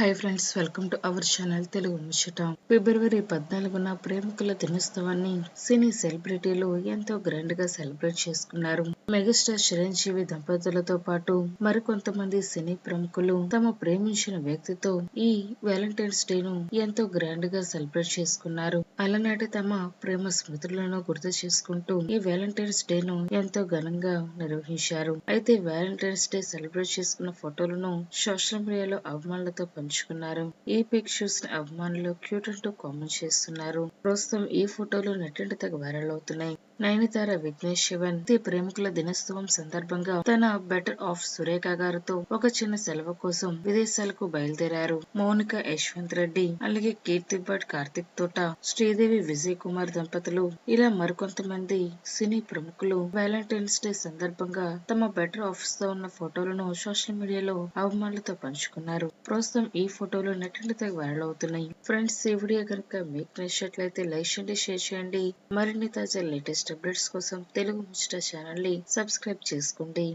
Hi friends welcome to our channel Telugu Muchata ఫిబ్రవరి పద్నాలుగున ప్రేమికుల దినోత్సవాన్ని సినీ సెలబ్రిటీలు ఎంతో గ్రాండ్గా సెలబ్రేట్ చేసుకున్నారు. మెగాస్టార్ చిరంజీవి దంపతులతో పాటు మరికొంతమంది సినీ ప్రముఖులు తమ ప్రేమించిన వ్యక్తితో ఈ వ్యాలంటైన్స్ డే ను ఎంతో గ్రాండ్గా సెలబ్రేట్ చేసుకున్నారు. అలనాటి తమ ప్రేమ స్మృతులను గుర్తు చేసుకుంటూ ఈ వ్యాలంటైన్స్ డే ను ఎంతో ఘనంగా నిర్వహించారు. అయితే వ్యాలంటైన్స్ డే సెలబ్రేట్ చేసుకున్న ఫోటోలను సోషల్ మీడియాలో అభిమానులతో పంచుకున్నారు. ఈ పిక్ చూసిన అభిమానులు క్యూట్ అంటూ కామెంట్ చేస్తున్నారు. ప్రస్తుతం ఈ ఫోటోలు నెట్టింటి తెగ వైరల్ అవుతున్నాయి. నయనతార విఘ్నేష్ శివన్ ప్రేమికుల దినోత్సవం సందర్భంగా తన బెటర్ ఆఫ్ సురేఖ గారితో ఒక చిన్న సెలవు కోసం విదేశాలకు బయలుదేరారు. మౌనిక యశ్వంత్ రెడ్డి అలాగే కీర్తి భట్ కార్తిక్ తోట శ్రీదేవి విజయ్ కుమార్ దంపతులు ఇలా మరికొంతమంది సినీ ప్రముఖులు వ్యాలంటైన్స్ డే సందర్భంగా తమ బెటర్ ఆఫీస్తో ఉన్న ఫోటోలను సోషల్ మీడియాలో అవమానులతో పంచుకున్నారు. ప్రస్తుతం ఈ ఫోటోలు నెట్టింటితో వైరల్ అవుతున్నాయి. ఫ్రెండ్స్ ఈ వీడియో కనుక మీకు నచ్చినట్లయితే లైక్ చేయండి షేర్ చేయండి. మరిన్ని తాజా లేటెస్ట్ అప్డేట్స్ కోసం తెలుగు ముచ్చట ఛానల్ని సబ్స్క్రైబ్ చేసుకోండి.